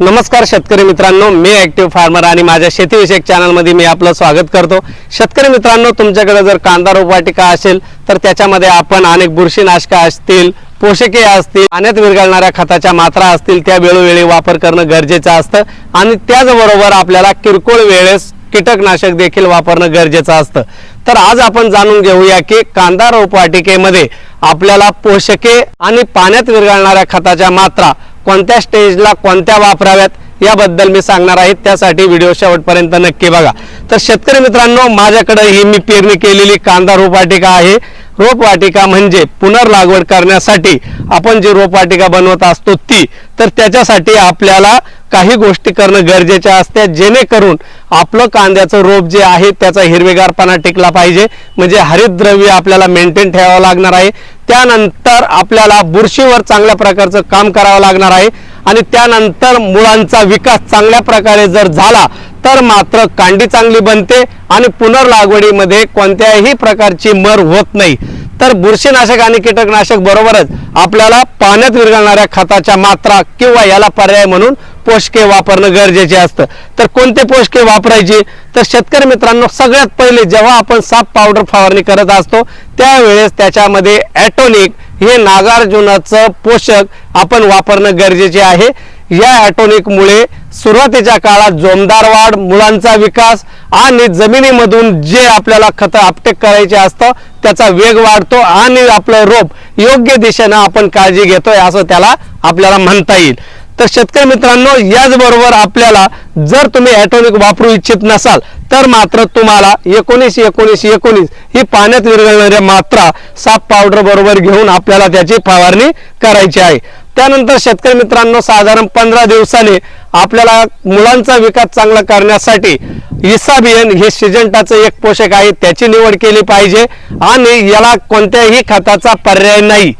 नमस्कार शेतकरी मित्रांनो मी ऍक्टिव्ह फार्मर आणि माझ्या शेतीविषयक चॅनलमध्ये मी आपलं स्वागत करतो. शेतकरी मित्रांनो तुमच्याकडे जर कांदा रोपवाटिका असेल तर त्याच्यामध्ये आपण अनेक बुरशीनाशका असतील पोषके असतील पाण्यात विरघळणाऱ्या खताच्या मात्रा असतील त्या वेळोवेळी वापर करणं गरजेचं असतं. आणि त्याचबरोबर आपल्याला किरकोळ वेळेस कीटकनाशक देखील वापरणं गरजेचं असतं. तर आज आपण जाणून घेऊया की कांदा रोपवाटिकेमध्ये आपल्याला पोषके आणि पाण्यात विरघळणाऱ्या खताच्या मात्रा कोणत्या स्टेजला कोणत्या वापराव्यात याबद्दल मी सांगणार आहे. त्यासाठी व्हिडिओ शेवटपर्यंत नक्की बघा. तर शेतकरी मित्रांनो माझ्याकडे ही मी पेरणी केलेली कांदा रोपवाटिका आहे. रोपवाटिका म्हणजे पुनर्लागवड करण्यासाठी आपण जी रोपवाटिका बनवत असतो ती तर त्याच्यासाठी आपल्याला काही गोष्टी करणं गरजेच्या असते. जेणेकरून आपलं कांद्याचं रोप जे आहे त्याचा हिरवेगारपणा टिकला पाहिजे. म्हणजे हरितद्रव्य आपल्याला मेंटेन ठेवावं लागणार आहे. त्यानंतर आपल्याला बुरशीवर चांगल्या प्रकारचं काम करावं लागणार आहे. आणि त्यानंतर मुळांचा विकास चांगल्या प्रकारे जर झाला तर मात्र कांडी चांगली बनते आणि पुनर्लागवडीमध्ये कोणत्याही प्रकारची मर होत नाही. तर बुरशीनाशक आणि कीटकनाशक बरोबरच आपल्याला पाण्यात विरघळणाऱ्या खताच्या मात्रा किंवा याला पर्याय म्हणून पोषके वापरणं गरजेचे असतं. तर कोणते पोषके वापरायचे? तर शेतकरी मित्रांनो सगळ्यात पहिले जेव्हा आपण साप पावडर फवारणी करत असतो त्यावेळेस त्याच्यामध्ये ॲटोनिक हे नागार्जुनाचं पोषक आपण वापरणं गरजेचे आहे. या ॲटोनिकमुळे सुरुवातीच्या काळात जोमदार वाढ मुलांचा विकास आणि जमिनीमधून जे आपल्याला खतं आपटेक करायचे असतं त्याचा वेग वाढतो आणि आपलं रोप योग्य दिशेनं आपण काळजी घेतोय असं त्याला आपल्याला म्हणता येईल. तर शेतकरी मित्रांनो याचबरोबर आपल्याला जर तुम्ही ॲटोनिक वापरू इच्छित नसाल तर मात्र तुम्हाला एकोणीस एकोणीस एकोणीस ही पाण्यात विरघळणाऱ्या मात्रा साप पावडर बरोबर घेऊन आपल्याला त्याची फवारणी करायची आहे. त्यानंतर शेतकरी मित्रांनो साधारण पंधरा दिवसाने आपल्याला मुलांचा विकास चांगला करण्यासाठी इसाबियन हे सिजंटाचं एक पोषक आहे त्याची निवड केली पाहिजे आणि याला कोणत्याही खताचा पर्याय नाही.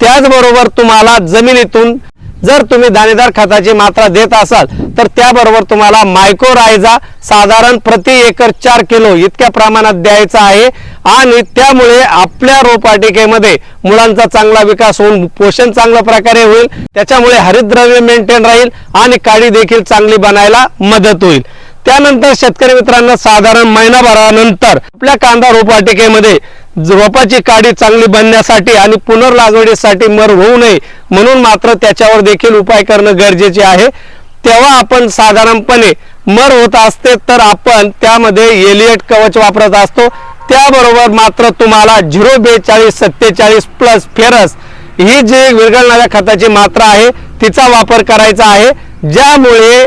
त्याचबरोबर तुम्हाला जमिनीतून जर तुम्ही दाणेदार खताची मात्रा देत असाल तर त्याबरोबर तुम्हाला मायक्रोरायझा साधारण प्रति एकर चार किलो इतक्या प्रमाणात द्यायचा आहे. आणि त्यामुळे आपल्या रोपवाटिकेमध्ये मुलांचा चांगला विकास होऊन पोषण चांगल्या प्रकारे होईल. त्याच्यामुळे हरितद्रव्य मेंटेन राहील आणि काळी देखील चांगली बनायला मदत होईल. त्यानंतर शेतकरी मित्रांनो साधारण महिनाभरानंतर आपल्या कांदा रोपवाटिकेमध्ये रोपाची काडी चांगली बनण्यासाठी आणि पुनर्लागवडीसाठी मर होऊ नये म्हणून मात्र त्याच्यावर देखील उपाय करणं गरजेचे आहे. तेव्हा आपण साधारणपणे मर होत असते तर आपण त्यामध्ये एलियट कवच वापरत असतो. त्याबरोबर मात्र तुम्हाला झिरो बेचाळीस सत्तेचाळीस प्लस फेरस ही जी विरघळणाऱ्या खताची मात्रा आहे तिचा वापर करायचा आहे. ज्यामुळे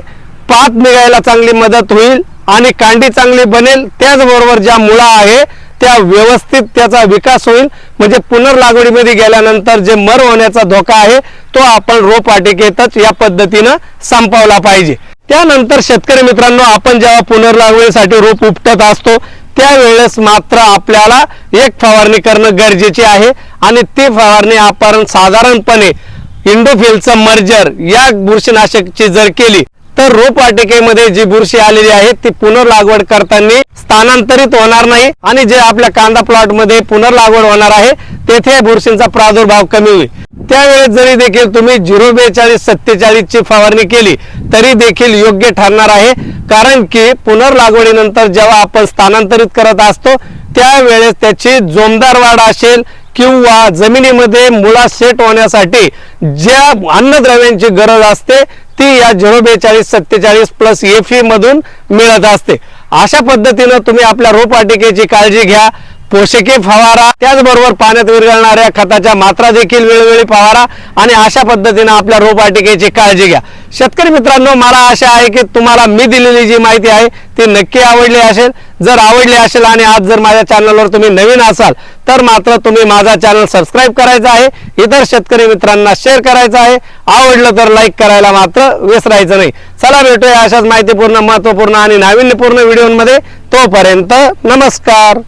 पात निघायला चांगली मदत होईल आणि कांडी चांगली बनेल. त्याचबरोबर ज्या मुळा आहे त्या व्यवस्थित त्याचा विकास होईल. म्हणजे पुनर्लागवडीमध्ये गेल्यानंतर जे मर होण्याचा धोका आहे तो आपण रोपवाटिकेतच या पद्धतीनं संपवला पाहिजे. त्यानंतर शेतकरी मित्रांनो आपण जेव्हा पुनर्लागवडीसाठी रोप उपटत असतो त्यावेळेस मात्र आपल्याला एक फवारणी करणं गरजेचे आहे. आणि ती फवारणी आपण साधारणपणे इंडोफिलचं मर्जर या बुरशीनाशकची जर केली तर रोपवाटिकेमध्ये जी बुरशी आलेली आहे ती पुनर्लागवड करताना स्थानांतरित होणार नाही आणि जे आपल्या कांदा प्लॉटमध्ये पुनर्लागवड होणार आहे तेथे बुरशींचा प्रादुर्भाव कमी होईल. त्यावेळेस जरी देखील तुम्ही झिरो बेचाळीस सत्तेचाळीस ची फवारणी केली तरी देखील योग्य ठरणार आहे. कारण की पुनर्लागवडीनंतर जेव्हा आपण स्थानांतरित करत असतो त्यावेळेस त्याची जोमदार वाढ असेल किंवा जमिनीमध्ये मुळा सेट होण्यासाठी ज्या अन्नद्रव्यांची गरज असते ती या झिरो बेचाळीस सत्तेचाळीस प्लस एफ मधून मिळत असते. अशा पद्धतीनं तुम्ही आपल्या रोपवाटिकेची काळजी घ्या. पोषके फवारा त्याचबरोबर पाण्यात विरघळणाऱ्या खताच्या मात्रा देखील वेळोवेळी फवारा आणि अशा पद्धतीनं आपल्या रोपवाटिकेची काळजी घ्या. शेतकरी मित्रांनो मला आशा आहे की तुम्हाला मी दिलेली जी माहिती आहे ती नक्की आवडली असेल. जर आवडली असेल आणि आज जर माझ्या चॅनलवर तुम्ही नवीन असाल तर मात्र तुम्ही माझा चॅनल सबस्क्राईब करायचा आहे. इतर शेतकरी मित्रांना शेअर करायचं आहे. आवडलं तर लाईक करायला मात्र विसरायचं नाही. चला भेटूया अशाच माहितीपूर्ण महत्त्वपूर्ण आणि नाविन्यपूर्ण व्हिडिओमध्ये. तोपर्यंत नमस्कार.